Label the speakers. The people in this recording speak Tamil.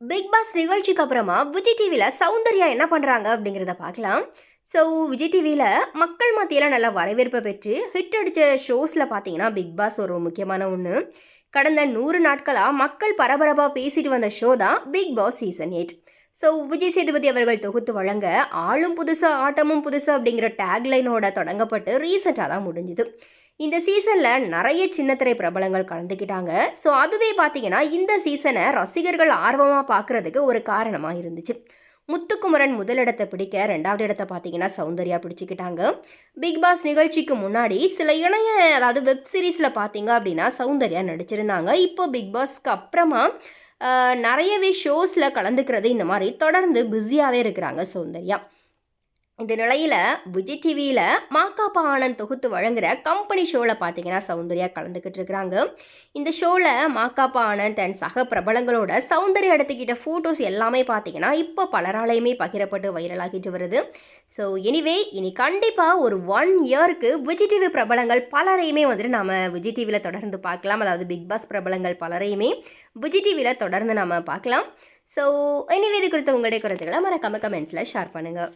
Speaker 1: பிக் பாஸ் நிகழ்ச்சிக்கு அப்புறமா விஜய் டிவியில் சௌந்தர்யா என்ன பண்ணுறாங்க அப்படிங்கிறத பார்க்கலாம். ஸோ விஜய் டிவியில் மக்கள் மத்தியில் நல்ல வரவேற்பை பெற்று ஹிட் அடித்த ஷோஸில் பார்த்தீங்கன்னா பிக் பாஸ் ஒரு முக்கியமான ஒன்று கடந்த நூறு நாட்களாக மக்கள் பரபரப்பாக பேசிட்டு வந்த ஷோ தான் Bigg Boss season eight so Vijay Sethupathi அவர்கள் தொகுத்து வழங்க ஆளும் புதுசு ஆட்டமும் புதுசு அப்படிங்கிற டேக்லைனோட தொடங்கப்பட்டு ரீசெண்டாக தான் முடிஞ்சுது. இந்த சீசனில் நிறைய சின்னத்திரை பிரபலங்கள் கலந்துக்கிட்டாங்க. ஸோ அதுவே பார்த்தீங்கன்னா இந்த சீசனை ரசிகர்கள் ஆர்வமாக பார்க்குறதுக்கு ஒரு காரணமாக இருந்துச்சு. முத்துக்குமரன் முதலிடத்தை பிடிக்க ரெண்டாவது இடத்த பார்த்தீங்கன்னா சௌந்தர்யா பிடிச்சிக்கிட்டாங்க. பிக் பாஸ் நிகழ்ச்சிக்கு முன்னாடி சில இணைய அதாவது வெப் சீரிஸில் பார்த்தீங்க அப்படின்னா சௌந்தர்யா நடிச்சிருந்தாங்க. இப்போ பிக் பாஸ்க்கு அப்புறமா நிறையவே ஷோஸில் கலந்துக்கிறது இந்த மாதிரி தொடர்ந்து பிஸியாகவே இருக்கிறாங்க சௌந்தர்யா. இந்த நிலையில் விஜய் டிவியில் மாக்காப்பா ஆனந்த் தொகுத்து வழங்குற கம்பெனி ஷோவில் பார்த்தீங்கன்னா சௌந்தர்யா கலந்துக்கிட்டு இருக்கிறாங்க இந்த ஷோவில் மாக்காப்பா ஆனந்த் அண்ட் சக பிரபலங்களோட சௌந்தர்யா எடுத்துக்கிட்ட ஃபோட்டோஸ் எல்லாமே பார்த்தீங்கன்னா இப்போ பலராலையுமே பகிரப்பட்டு வைரலாகிட்டு வருது. ஸோ எனிவே இனி கண்டிப்பாக ஒரு ஒன் இயருக்கு விஜய் டிவி பிரபலங்கள் பலரையுமே வந்துட்டு நம்ம விஜய் டிவியில் தொடர்ந்து பார்க்கலாம் அதாவது பிக் பாஸ் பிரபலங்கள் பலரையுமே விஜய் டிவியில் தொடர்ந்து நம்ம பார்க்கலாம் ஸோ எனிவே இது குறித்த உங்களுடைய கருத்துக்களை மறக்காம கமெண்ட்ஸில் ஷேர் பண்ணுங்கள்